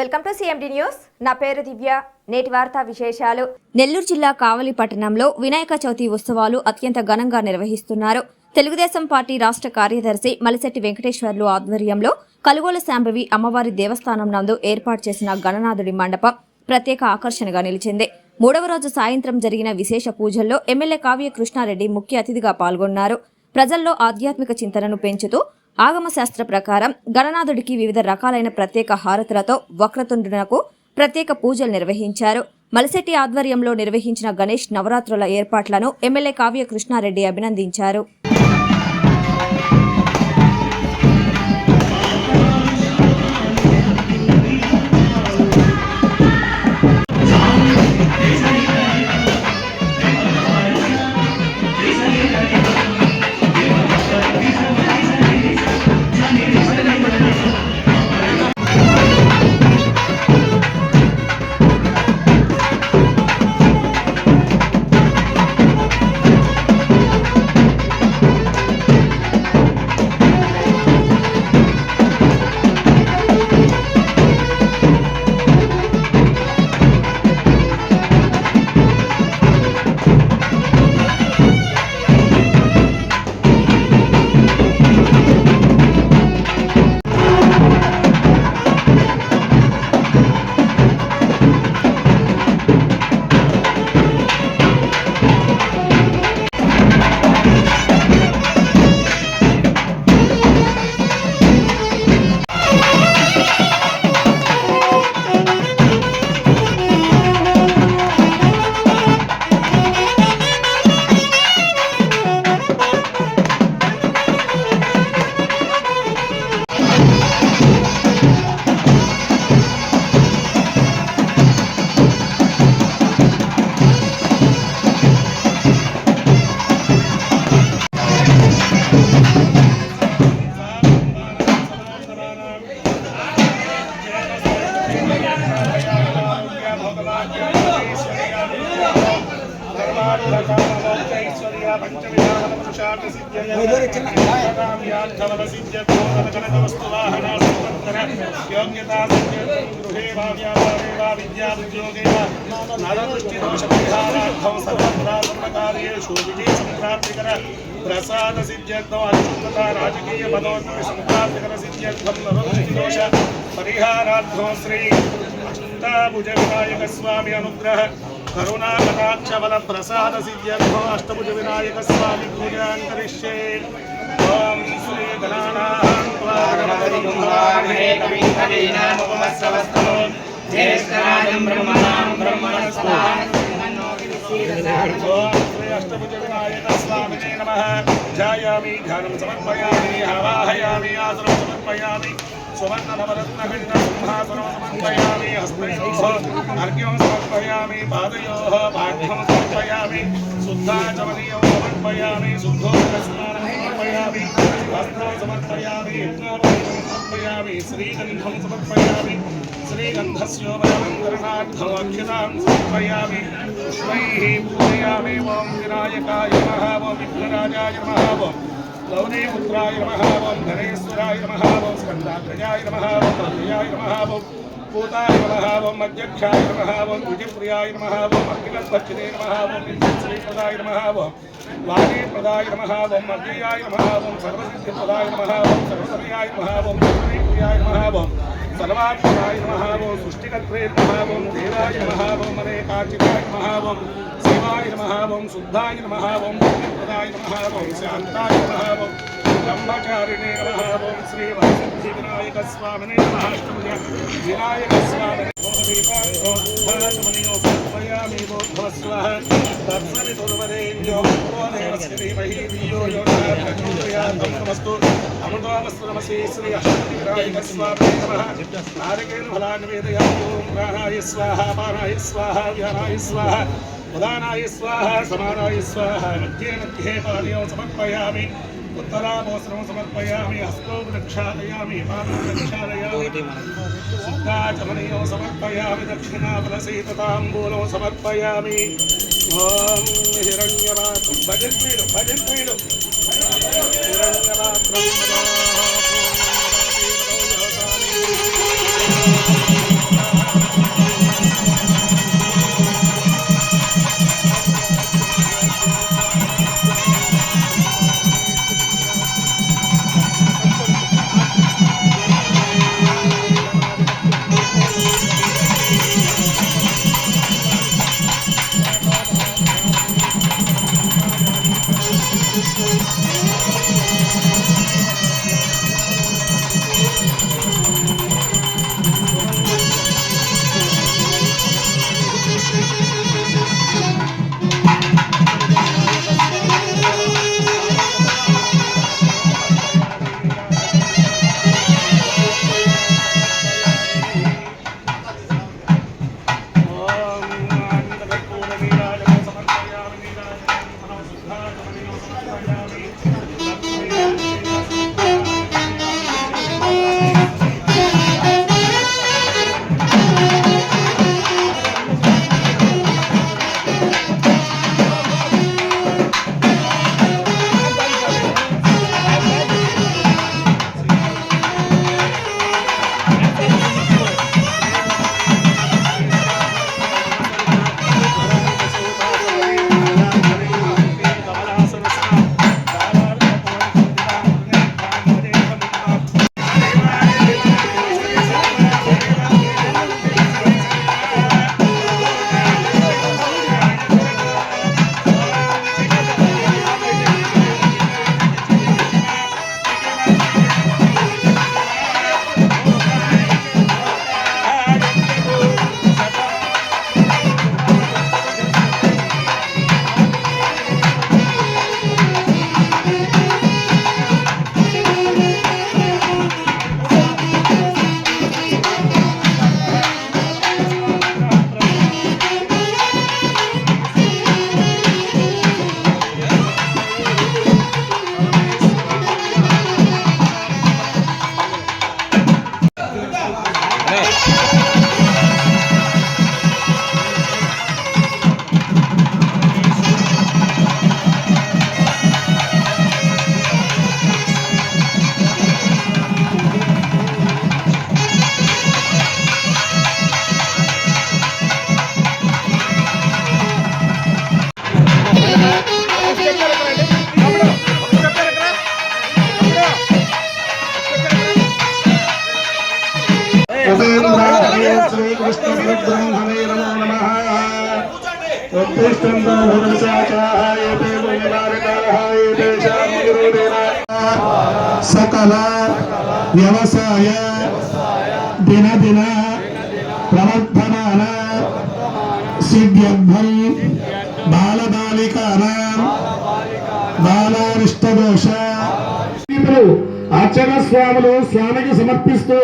Welcome to CMD news. నా పేరు దివ్య. నేటి వార్తా విశేషాలు. నెల్లూరు జిల్లా కావలి పట్టణంలో వినాయక చవితి ఉత్సవాలు అత్యంత ఘనంగా నిర్వహిస్తున్నారు. తెలుగుదేశం పార్టీ రాష్ట్ర కార్యదర్శి మలిశెట్టి వెంకటేశ్వర్లు ఆధ్వర్యంలో కలుగోల శాంభవి అమ్మవారి దేవస్థానం నందు ఏర్పాటు చేసిన గణనాథుడి మండపం ప్రత్యేక ఆకర్షణగా నిలిచింది. మూడవ రోజు సాయంత్రం జరిగిన విశేష పూజల్లో ఎమ్మెల్యే కావ్య కృష్ణారెడ్డి ముఖ్య అతిథిగా పాల్గొన్నారు. ప్రజల్లో ఆధ్యాత్మిక చింతనను పెంచుతూ ఆగమశాస్త్ర ప్రకారం గణనాథుడికి వివిధ రకాలైన ప్రత్యేక హారతులతో వక్రతుండునకు ప్రత్యేక పూజలు నిర్వహించారు. మలసెట్టి ఆధ్వర్యంలో నిర్వహించిన గణేష్ నవరాత్రుల ఏర్పాట్లను ఎమ్మెల్యే కావ్య కృష్ణారెడ్డి అభినందించారు. ప్రసాద సిద్ధ్యర్థం అత్యున్నత రాజకీయ పదోన్నతి సంప్రాప్తికర సిద్ధ్యర్థం నరోష పరిహారార్థం శ్రీ అష్టాభుజ వినాయక స్వామి అనుగ్రహ కరుణాకటాక్షబల ప్రసాద సిద్ధ్యర్థం అష్టభుజ వినాయక స్వామి పూజాం కరిష్యే ఓం శ్రీ గణానాం త్వా గణపతిం భవామహే కవిం కవీనాముపమస్రవస్తమో జ్యేష్ఠరాజం బ్రహ్మణాం బ్రహ్మణస్పదాం ఓం శ్రీ అష్టభుజ వినాయక స్వామినే నమః सुवर्णनवरत्नपिण्डसंहासनमन्वयामि हस्तयोः अर्घ्यं समर्पयामि पादयोः पाठ्यं समर्पयामि शुद्धाचमनीयं समर्पयामि शुद्धोदस्नानं समर्पयामि वस्त्रं समर्पयामि यज्ञापनं समर्पयामि श्रीगन्धं समर्पयामि विनायकाय नमः, ॐ विघ्नराजाय పుష్పైः పుత్రాయ ఓం ఓం ధనేశ్వరాయ నమః ఓం స్కందాగ్రజాయ నమః ఓం అవ్యయాయ నమః ఓం పూతాయ నమః ఓం అధ్యక్షాయ నమః ఓం విజయప్రియాయ నమః ఓం అఖిలధ్వజనే ఓం ఓం వాణీప్రదాయ నమః ఓం అవ్యయాయ ఓం సర్వసిద్ధిప్రదాయ నమః ఓం సర్వసమయాయ నమః ఓం ప్రియాయ ఓం సర్వాత్మనాయ నమః ఓం సృష్టికర్త్రే నమః ఓం దేవాయ నమః ఓం అనేకాచితాయ నమః ఓం శివాయ నమః ఓం శుద్ధాయ నమః ఓం ప్రదాయ నమః ఓం శాంతాయ నమః ఓం బ్రహ్మచారిణే నమః ఓం శ్రీ వరసిద్ధి వినాయక స్వామినే నమః అష్టభుజ వినాయక స్వామినే ఓం దీపాంతో ధనమనియో సమర్పయామి బోధవస్వః తత్సవితుర్వరేణ్యో భగవదేవస్య ధీమహి ధియో యో నః ప్రచోదయాత్ నమస్తు అమృతోమస్తు నమస్తే శ్రీ అష్టభుజ వినాయక స్వామినే నమః నారికేణ ఫలాన్ని వేదయామి ఓం ప్రాణాయ స్వాహ పానాయ స్వాహ వ్యానాయ స్వాహ ఉదానాయ స్వాహ సమానాయ స్వాహ మధ్యే మధ్యే పాదయం సమర్పయామి ఉత్తరాభోసనం సమర్పయామి హస్తో ప్రక్షాళయామి పాదం ప్రక్షాళయామి శుద్ధాచమనీయం సమర్పయామి దక్షిణాఫలసీతాంబూలం సమర్పయామి ఓం హిరణ్యమాత్రం భజన్వీడు భజన్వీడు హిరణ్యమాత్రం ఓం ఉత్తిష్టంతో భువనశాచాయ తే నివారకాయ తేషాం గురుదేవ సకల వ్యవసాయ దినదిన ప్రవర్ధమాన సిద్ధ్యర్థం బాలబాలికానాం బాలారిష్టదోష. ఆచరణ స్వాములు స్వామికి సమర్పిస్తూ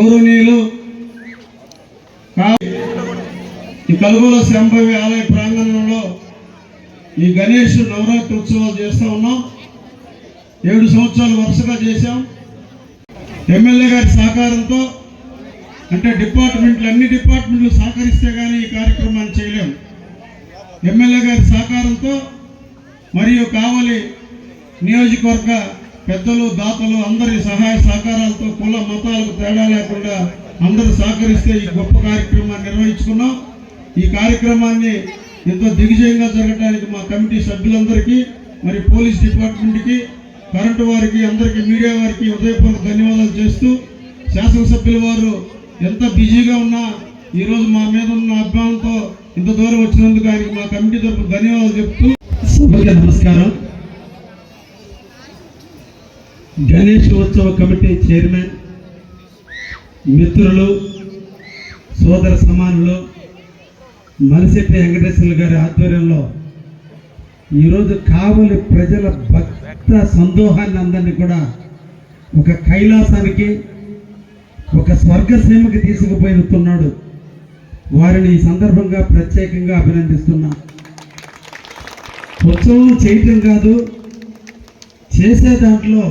గౌరవనీయులు ఈ కలుగుల శంభవి ఆలయ ప్రాంగణంలో ఈ గణేష్ నవరాత్రి ఉత్సవాలు చేస్తూ ఉన్నాం. ఏడు సంవత్సరాలు వరుసగా చేశాం. ఎమ్మెల్యే గారి సహకారంతో అంటే డిపార్ట్మెంట్లు అన్ని డిపార్ట్మెంట్లు సహకరిస్తే కానీ ఈ కార్యక్రమాన్ని చేయలేము. ఎమ్మెల్యే గారి సహకారంతో మరియు కావలి నియోజకవర్గ పెద్దలు దాతలు అందరి సహాయ సహకారాలతో కుల మతాలకు తేడా లేకుండా అందరూ సహకరిస్తే ఈ గొప్ప కార్యక్రమాన్ని నిర్వహించుకున్నాం. ఈ కార్యక్రమాన్ని ఎంతో దిగ్విజయంగా జరగడానికి మా కమిటీ సభ్యులందరికీ మరి పోలీస్ డిపార్ట్మెంట్కి కరెంటు వారికి అందరికీ మీడియా వారికి హృదయపూర్వక ధన్యవాదాలు చేస్తూ శాసనసభ్యుల వారు ఎంత బిజీగా ఉన్నా ఈరోజు మా మీద ఉన్న అభిమానంతో ఇంత దూరం వచ్చినందుకు ఆయనకి మా కమిటీ తరఫున ధన్యవాదాలు చెప్తూ సభకి నమస్కారం. గణేష్ ఉత్సవ కమిటీ చైర్మన్ మిత్రులు సోదర సమానులు మలిశెట్టి వెంకటేశ్వర గారి ఆధ్వర్యంలో ఈరోజు కావలి ప్రజల భక్త సందోహాన్ని అందరినీ కూడా ఒక కైలాసానికి ఒక స్వర్గసీమకి తీసుకుపోతున్నాడు వారిని ఈ సందర్భంగా ప్రత్యేకంగా అభినందిస్తున్నా. ఉత్సవం చేయటం కాదు చేసే దాంట్లో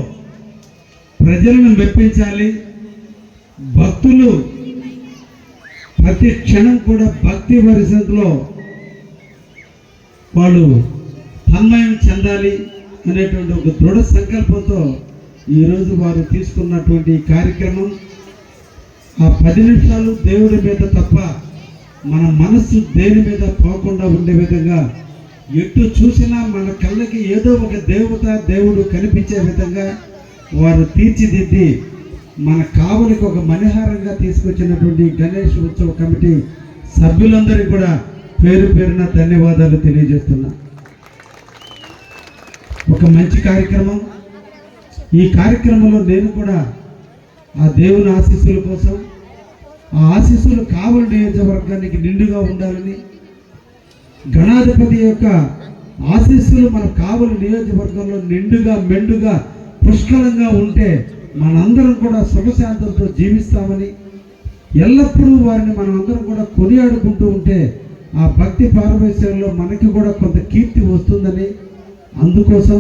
ప్రజలను మెప్పించాలి. భక్తులు ప్రతి క్షణం కూడా భక్తి పరిస్థితిలో వాళ్ళు తన్మయం చెందాలి అనేటువంటి ఒక దృఢ సంకల్పంతో ఈరోజు వారు తీసుకున్నటువంటి కార్యక్రమం. ఆ పది నిమిషాలు దేవుడి మీద తప్ప మన మనస్సు దేని మీద పోకుండా ఉండే విధంగా ఎటు చూసినా మన కళ్ళకి ఏదో ఒక దేవత దేవుడు కనిపించే విధంగా వారు తీర్చిదిద్ది మన కావలికి ఒక మణిహారంగా తీసుకొచ్చినటువంటి గణేష్ ఉత్సవ కమిటీ సభ్యులందరికీ కూడా పేరు పేరున ధన్యవాదాలు తెలియజేస్తున్నా. ఒక మంచి కార్యక్రమం. ఈ కార్యక్రమంలో నేను కూడా ఆ దేవుని ఆశీస్సుల కోసం ఆ ఆశీస్సులు కావలి నియోజకవర్గానికి నిండుగా ఉండాలని గణాధిపతి యొక్క ఆశీస్సులు మన కావలి నియోజకవర్గంలో నిండుగా మెండుగా పుష్కలంగా ఉంటే మనందరం కూడా సుఖశాంతంతో జీవిస్తామని ఎల్లప్పుడూ వారిని మనమందరం కూడా కొనియాడుకుంటూ ఉంటే ఆ భక్తి పారవేశ్యంలో మనకి కూడా కొంత కీర్తి వస్తుందని అందుకోసం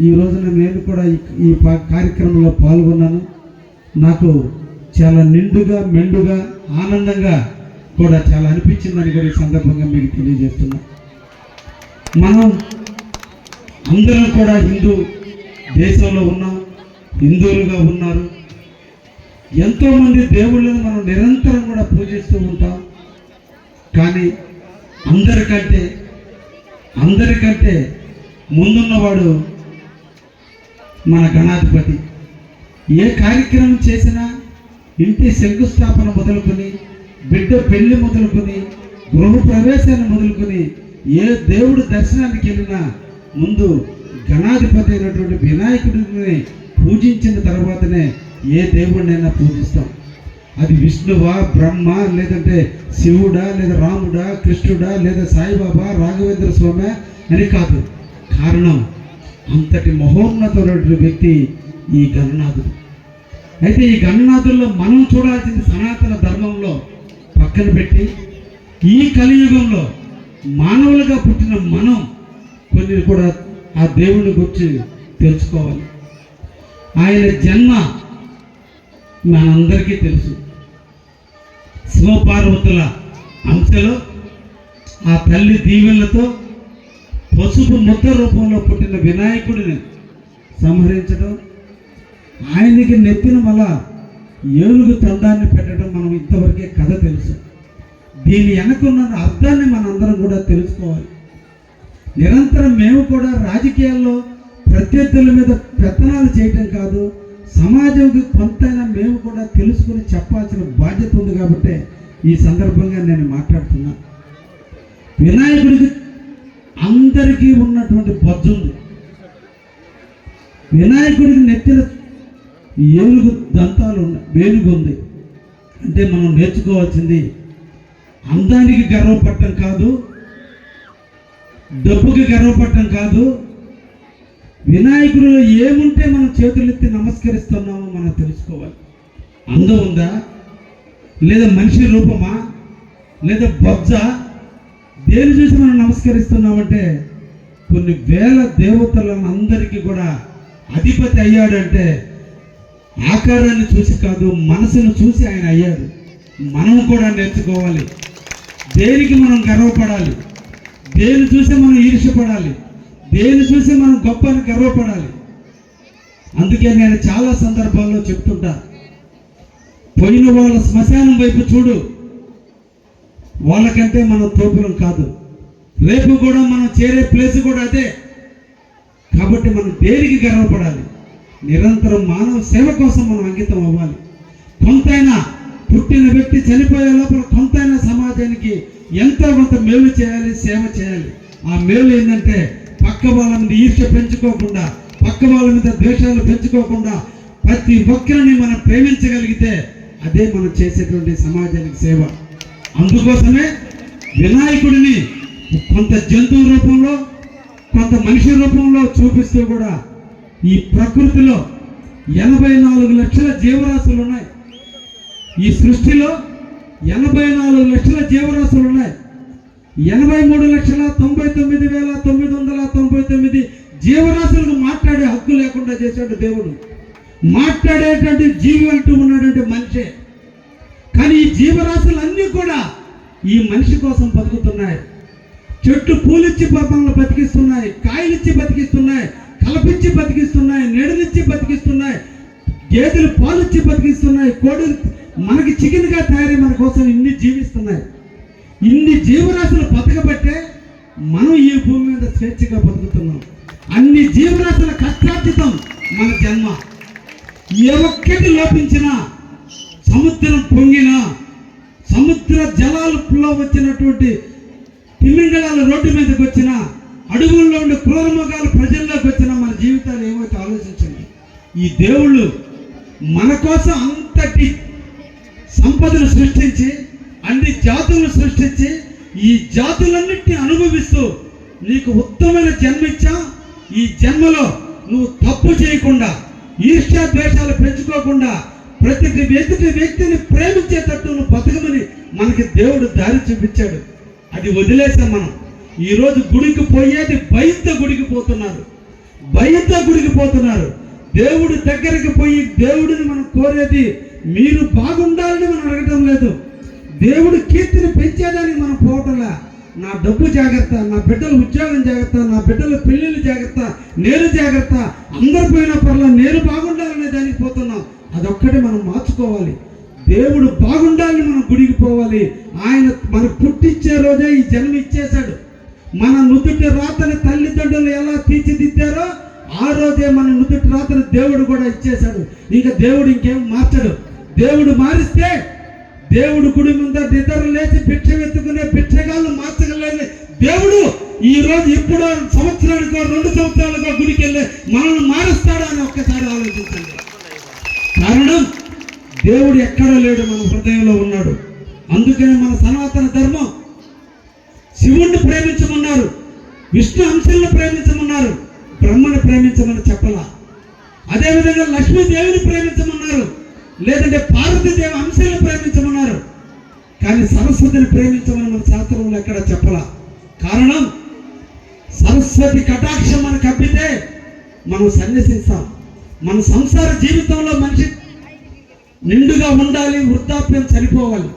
ఈ రోజున నేను కూడా ఈ ఈ కార్యక్రమంలో పాల్గొన్నాను. నాకు చాలా నిండుగా మెండుగా ఆనందంగా కూడా చాలా అనిపించిందని కూడా ఈ సందర్భంగా మీకు తెలియజేస్తున్నా. మనం అందరం కూడా హిందూ దేశంలో ఉన్నాం హిందువులుగా ఉన్నారు. ఎంతోమంది దేవుళ్ళని మనం నిరంతరం కూడా పూజిస్తూ ఉంటాం. కానీ అందరికంటే అందరికంటే ముందున్నవాడు మన గణాధిపతి. ఏ కార్యక్రమం చేసినా ఇంటి శంకుస్థాపన మొదలుకొని బిడ్డ పెళ్ళి మొదలుకొని గృహ ప్రవేశాన్ని మొదలుకొని ఏ దేవుడు దర్శనానికి వెళ్ళినా ముందు గణాధిపతి అయినటువంటి వినాయకుడిని పూజించిన తర్వాతనే ఏ దేవుడినైనా పూజిస్తాం. అది విష్ణువా బ్రహ్మ లేదంటే శివుడా లేదా రాముడా కృష్ణుడా లేదా సాయిబాబా రాఘవేంద్ర స్వామి అని కాదు. కారణం అంతటి మహోన్నతమైనటువంటి వ్యక్తి ఈ గణనాథుడు. అయితే ఈ గణనాథుల్లో మనం చూడాల్సింది సనాతన ధర్మంలో పక్కన పెట్టి ఈ కలియుగంలో మానవులుగా పుట్టిన మనం కొన్ని కూడా ఆ దేవుని గురించి తెలుసుకోవాలి. ఆయన జన్మ మనందరికీ తెలుసు. శివపార్వతుల అంశలో ఆ తల్లి దీవెనలతో పసుపు ముద్ద రూపంలో పుట్టిన వినాయకుడిని సంహరించడం ఆయనకి నెత్తిన మళ్ళా ఏనుగు తండాన్ని పెట్టడం మనం ఇంతవరకే కథ తెలుసు. దీని వెనకున్న అర్థాన్ని మనందరం కూడా తెలుసుకోవాలి. నిరంతరం మేము కూడా రాజకీయాల్లో ప్రత్యర్థుల మీద పెత్తనాలు చేయటం కాదు సమాజంకి కొంతైనా మేము కూడా తెలుసుకుని చెప్పాల్సిన బాధ్యత ఉంది కాబట్టి ఈ సందర్భంగా నేను మాట్లాడుతున్నా. వినాయకుడికి అందరికీ ఉన్నటువంటి బొజ్జు ఉంది. వినాయకుడికి నెత్తిన ఏనుగు దంతాలు ఉన్నాయి వేలుగు ఉంది. అంటే మనం నేర్చుకోవాల్సింది అందానికి గర్వపడటం కాదు డబ్బుకి గర్వపడటం కాదు. వినాయకుడు ఏముంటే మనం చేతులెత్తి నమస్కరిస్తున్నామో మనం తెలుసుకోవాలి. అందం ఉందా? లేదా మనిషి రూపమా? లేదా బొజ్జ? దేని చూసి మనం నమస్కరిస్తున్నామంటే కొన్ని వేల దేవతలను అందరికీ కూడా అధిపతి అయ్యాడంటే ఆకారాన్ని చూసి కాదు మనసును చూసి ఆయన అయ్యాడు. మనం కూడా నేర్చుకోవాలి. దేనికి మనం గర్వపడాలి? దేని చూసి మనం ఈర్ష్యపడాలి? దేని చూసి మనం గొప్ప అని గర్వపడాలి? అందుకే నేను చాలా సందర్భాల్లో చెప్తుంటా. పోయిన వాళ్ళ శ్మశానం వైపు చూడు. వాళ్ళకంటే మనం తోపులం కాదు. రేపు కూడా మనం చేరే ప్లేస్ కూడా అదే. కాబట్టి మనం దేనికి గర్వపడాలి? నిరంతరం మానవ సేవ కోసం మనం అంకితం అవ్వాలి. కొంతైనా పుట్టిన వ్యక్తి చనిపోయే లోపల కొంతైనా సమాజానికి ఎంత కొంత మేలు చేయాలి సేవ చేయాలి. ఆ మేలు ఏంటంటే పక్క వాళ్ళ మీద ఈర్ష్య పెంచుకోకుండా పక్క వాళ్ళ మీద ద్వేషాలు పెంచుకోకుండా ప్రతి ఒక్కరిని మనం ప్రేమించగలిగితే అదే మనం చేసేటువంటి సమాజానికి సేవ. అందుకోసమే వినాయకుడిని కొంత జంతువు రూపంలో కొంత మనిషి రూపంలో చూపిస్తూ కూడా ఈ ప్రకృతిలో ఎనభై నాలుగు లక్షల జీవరాశులు ఉన్నాయి. ఈ సృష్టిలో ఎనభై నాలుగు లక్షల జీవరాశులు ఉన్నాయి. ఎనభై మూడు లక్షల తొంభై తొమ్మిది వేల తొమ్మిది వందల తొంభై తొమ్మిది జీవరాశులకు మాట్లాడే హక్కు లేకుండా చేశాడు దేవుడు. మాట్లాడేటువంటి జీవి అంటూ ఉన్నాడంటే మనిషే. కానీ ఈ జీవరాశులన్నీ కూడా ఈ మనిషి కోసం బతుకుతున్నాయి. చెట్టు పూలిచ్చి పాపంలో బతికిస్తున్నాయి కాయలిచ్చి బతికిస్తున్నాయి కలపిచ్చి బతికిస్తున్నాయి నెడలిచ్చి బతికిస్తున్నాయి గేదెలు పాలిచ్చి బతికిస్తున్నాయి కోడి మనకి చికెన్గా తయారై మన కోసం ఇన్ని జీవిస్తున్నాయి. ఇన్ని జీవరాశులు బతకబట్టే మనం ఈ భూమి మీద స్వేచ్ఛగా బతుకుతున్నాం. అన్ని జీవరాశుల కష్టార్జితం మన జన్మ. ఏ ఒక్కటి లోపించినా సముద్రం పొంగినా సముద్ర జలాలలో వచ్చినటువంటి తిమింగళాలు రోడ్డు మీదకి వచ్చిన అడుగుల్లో ఉండే క్రూరమగాలు ప్రజల్లోకి వచ్చిన మన జీవితాలు ఏమైతే ఆలోచించండి. ఈ దేవుళ్ళు మన కోసం అంతటి సంపదను సృష్టించి అన్ని జాతులను సృష్టించి ఈ జాతులన్నింటినీ అనుభవిస్తూ నీకు ఉత్తమైన జన్మ ఇచ్చా ఈ జన్మలో నువ్వు తప్పు చేయకుండా ఈర్ష్యాద్వేషాలు పెంచుకోకుండా ప్రతి వ్యక్తి వ్యక్తిని ప్రేమించేటట్టు నువ్వు బతకమని మనకి దేవుడు దారి చూపించాడు. అది వదిలేసాం మనం. ఈరోజు గుడికి పోయేది భయంతో గుడికి పోతున్నారు. భయంతో గుడికి పోతున్నారు. దేవుడి దగ్గరికి పోయి దేవుడిని మనం కోరేది మీరు బాగుండాలని మనం అడగటం లేదు. దేవుడు కీర్తిని పెంచేదానికి మనం పోవటంలా. నా డబ్బు జాగ్రత్త నా బిడ్డల ఉద్యోగం జాగ్రత్త నా బిడ్డల పెళ్ళిళ్ళు జాగ్రత్త నేను జాగ్రత్త అందరు పోయిన పర్లా నేను బాగుండాలనే దానికి పోతున్నాం. అదొక్కటి మనం మార్చుకోవాలి. దేవుడు బాగుండాలని మనం గుడికి పోవాలి. ఆయన మనకు పుట్టించే రోజే ఈ జన్మ ఇచ్చేశాడు. మన నుదుటి రాతని తల్లిదండ్రులు ఎలా తీర్చిదిద్దారో ఆ రోజే మన నుదుటి రాతని దేవుడు కూడా ఇచ్చేశాడు. ఇంకా దేవుడు ఇంకేం మార్చడు. దేవుడు మారిస్తే దేవుడు గుడి ముందర నిద్ర లేచి భిక్ష వెతుకునే భిక్షగాళ్ళు మార్చగలని దేవుడు ఈ రోజు ఇప్పుడు సంవత్సరానికో రెండు సంవత్సరాలకో గుడికి వెళ్ళి మనల్ని మారుస్తాడు అని ఒక్కసారి ఆలోచించండి. కారణం దేవుడు ఎక్కడ లేడు మన హృదయంలో ఉన్నాడు. అందుకని మన సనాతన ధర్మం శివుణ్ణి ప్రేమించమన్నారు విష్ణు అంశాలను ప్రేమించమన్నారు బ్రహ్మను ప్రేమించమని చెప్పలా. అదేవిధంగా లక్ష్మీదేవిని ప్రేమించమన్నారు లేదంటే పార్వతీదేవి అంశాలను ప్రేమించమన్నారు. కానీ సరస్వతిని ప్రేమించమని మన శాస్త్రంలో ఎక్కడ చెప్పలా. కారణం సరస్వతి కటాక్షం మనకు కప్పితే మనం సన్యసిస్తాం మన సంసార జీవితంలో మనిషి నిండుగా ఉండాలి వృద్ధాప్యం చనిపోవాలి.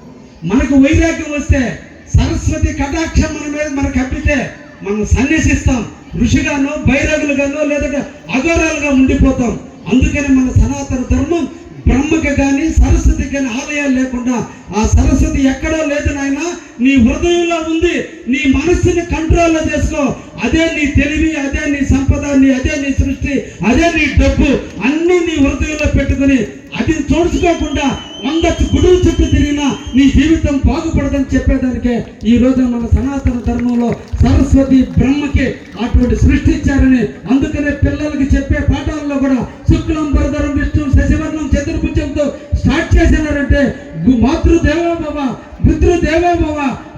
మనకు వైరాగ్యం వస్తే సరస్వతి కటాక్షం మన మీద మనకు కప్పితే మనం సన్యసిస్తాం. ఋషిగానో బైరగులుగానో లేదంటే అఘోరాలుగా ఉండిపోతాం. అందుకని మన సనాతన ధర్మం బ్రహ్మకి కానీ సరస్వతి కానీ ఆలయాలు లేకుండా ఆ సరస్వతి ఎక్కడో లేదు నాయన. నీ హృదయంలో ఉంది నీ మనస్సుని కంట్రోల్లో చేసుకో. అదే నీ తెలివి అదే నీ సంపద నీ అదే నీ సృష్టి అదే నీ డబ్బు అన్నీ నీ హృదయంలో పెట్టుకుని అది చూడుచుకోకుండా వంద గుడుల చుట్టూ తిరిగినా నీ జీవితం బాగుపడదని చెప్పేదానికే ఈ రోజు మన సనాతన ధర్మంలో సరస్వతి బ్రహ్మకి అటువంటి సృష్టించారని అందుకనే పిల్లలకి చెప్పే పాఠాల్లో కూడా శుక్లం బరదరం విష్ణు శశివర్ణం చతుర్భుజంతో స్టార్ట్ చేసినారంటే గు- మాతృదేవోభవ పితృదేవోభవ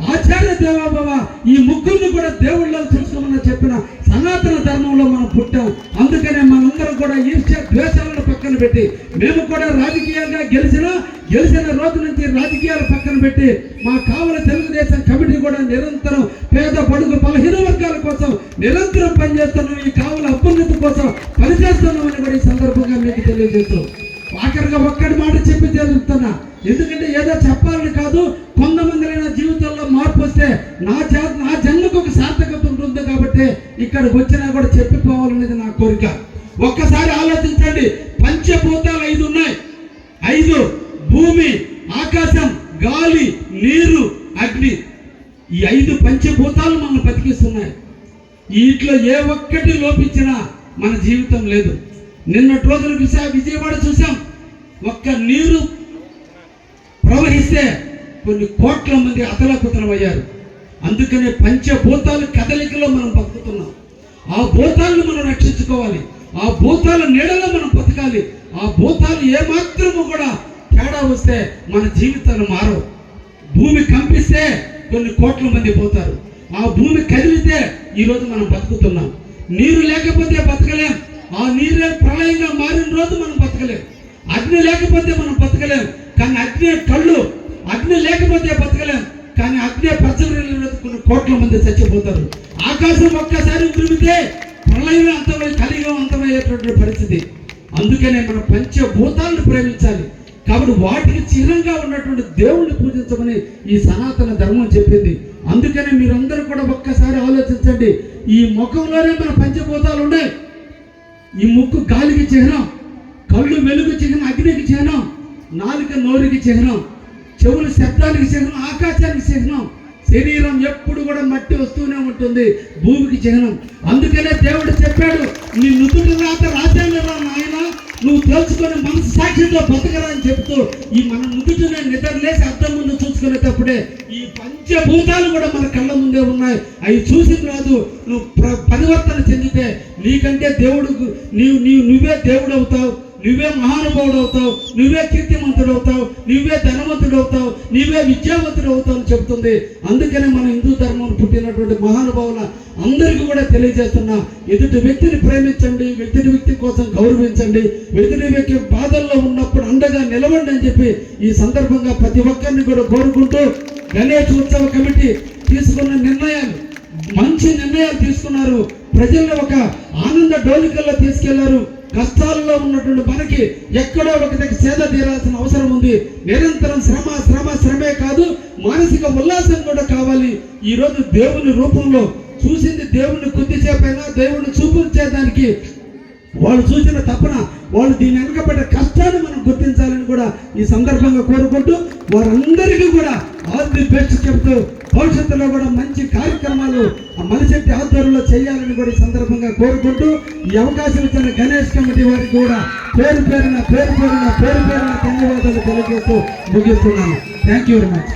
ఆచార్య దేవోభవ ఈ ముగ్గురిని కూడా దేవుళ్ళని చూసుకోమని చెప్పిన సనాతన ధర్మంలో మనం పుట్టాం. అందుకనే మనందరం కూడా ఈర్ష్య ద్వేషాలను పక్కన పెట్టి మేము కూడా రాజకీయంగా గెలిచిన గెలిచిన రోజు నుంచి రాజకీయాలు పక్కన పెట్టి మా కావల తెలుగుదేశం కమిటీ కూడా నిరంతరం పేద పడుగు బలహీన వర్గాల కోసం నిరంతరం పనిచేస్తున్నాం. ఈ కావల అభ్యున్నతి కోసం పనిచేస్తున్నామని కూడా ఈ సందర్భంగా మీకు తెలియజేస్తాం ఆఖరిగా ఒక్కటి మాట చెప్పి తెలుపుతున్నా. ఎందుకంటే ఏదో చెప్పాలని కాదు కొంతమంది నా జీవితంలో మార్పు వస్తే నా జా నా జన్మకు ఒక సార్థకత ఉంటుంది కాబట్టి ఇక్కడికి వచ్చినా కూడా చెప్పిపోవాలనేది నా కోరిక. ఒక్కసారి ఆలోచించండి పంచభూతాలు ఐదు ఉన్నాయి. ఐదు భూమి ఆకాశం గాలి నీరు అగ్ని. ఈ ఐదు పంచభూతాలు మనం బతికిస్తున్నాయి. వీటిలో ఏ ఒక్కటి లోపించినా మన జీవితం లేదు. నిన్నటి రోజున విశాఖ విజయవాడ చూసాం ఒక్క నీరు ప్రవహిస్తే కొన్ని కోట్ల మంది అతలకుతలమయ్యారు. అందుకనే పంచభూతాలు కదలికలో మనం బతుకుతున్నాం. ఆ భూతాలను మనం రక్షించుకోవాలి. ఆ భూతాల నీడలో మనం బతకాలి. ఆ భూతాలు ఏమాత్రము కూడా తేడా వస్తే మన జీవితాలు మారవు. భూమి కంపిస్తే కొన్ని కోట్ల మంది పోతారు. ఆ భూమి కదిలితే ఈరోజు మనం బతుకుతున్నాం. నీరు లేకపోతే బతకలేం. ఆ నీరే ప్రళయంగా మారిన రోజు మనం బతకలేం. అగ్ని లేకపోతే మనం బతకలేం. కానీ అగ్నే కళ్ళు అగ్ని లేకపోతే బతకలేం. కానీ అగ్నే ప్రచరణ కోట్ల మంది చచ్చిపోతారు. ఆకాశం ఒక్కసారి ఉరిమితే ప్రళయం అంతమై కలిగం అంతమయ్యేటువంటి పరిస్థితి. అందుకనే మన పంచభూతాలను ప్రేమించాలి. కాబట్టి వాటికి చిహ్నంగా ఉన్నటువంటి దేవుణ్ణి పూజించమని ఈ సనాతన ధర్మం చెప్పింది. అందుకనే మీరందరూ కూడా ఒక్కసారి ఆలోచించండి. ఈ ముఖంలోనే మన పంచభూతాలు ఉన్నాయి. ఈ ముక్కు గాలికి చిహ్నం కళ్ళు వెలుగు చిహ్నం అగ్నికి చిహ్నం. నాలుక నోరుకి చిహ్నం చెవులు శబ్దానికి చిహ్నం ఆకాశానికి చిహ్నం. శరీరం ఎప్పుడు కూడా మట్టి వస్తూనే ఉంటుంది భూమికి చిహ్నం. అందుకనే దేవుడు చెప్పాడు నీ నుదుటి రాత రాశాను రా నాయన నువ్వు తెలుసుకొని మనసు సాక్షితో బతకరా అని చెప్తూ ఈ మన నుదుటిని నిద్రలేసి అర్థం ముందు చూసుకునేటప్పుడే ఈ పంచభూతాలు కూడా మన కళ్ళ ముందే ఉన్నాయి. అవి చూసి రాదు నువ్వు ప్ర- పరివర్తన చెందితే నీకంటే దేవుడు నీవు నీవు నువ్వే దేవుడు అవుతావు నువ్వే మహానుభావుడు అవుతావు నువ్వే కీర్తిమంతుడు అవుతావు నువ్వే ధనవంతుడు అవుతావు నువ్వే విద్యావంతుడు అవుతావు అని చెప్తుంది అందుకనే మన హిందూ ధర్మం పుట్టినటువంటి మహానుభావుల అందరికీ కూడా తెలియజేస్తున్నా ఎదుటి వ్యక్తిని ప్రేమించండి వ్యక్తిని వ్యక్తి కోసం గౌరవించండి ఎదుటి వ్యక్తి బాధల్లో ఉన్నప్పుడు అండగా నిలవండి అని చెప్పి ఈ సందర్భంగా ప్రతి ఒక్కరిని కూడా కోరుకుంటూ గణేష్ ఉత్సవ కమిటీ తీసుకున్న నిర్ణయాలు మంచి నిర్ణయాలు తీసుకున్నారు. ప్రజల్ని ఒక ఆనంద డోలికల్లో తీసుకెళ్ళారు. కష్టాల్లో ఉన్నటువంటి మనకి ఎక్కడో ఒక దగ్గర సేద తీరాల్సిన అవసరం ఉంది. నిరంతరం శ్రమ శ్రమ శ్రమే కాదు మానసిక ఉల్లాసం కూడా కావాలి. ఈ రోజు దేవుని రూపంలో చూసింది దేవుని కొద్దిసేపైనా దేవుని చూపించేదానికి వాళ్ళు చూసిన తపన వాళ్ళు దీని వెనకబడ్డ కష్టాన్ని మనం గుర్తించాలని కూడా ఈ సందర్భంగా కోరుకుంటూ వారందరికీ కూడా ఆల్ ది బెస్ట్ చెప్తూ భవిష్యత్తులో కూడా మంచి కార్యక్రమాలు ఆ మలిశెట్టి ఆధ్వర్యంలో చేయాలని కూడా సందర్భంగా కోరుకుంటూ ఈ అవకాశం ఇచ్చిన గణేష్ కమిటీ వారికి కూడా పేరు పేరున పేరు పేరున పేరు పేరున ధన్యవాదాలు తెలియజేస్తూ ముగిస్తున్నాను. Thank you very much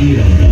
Yeah.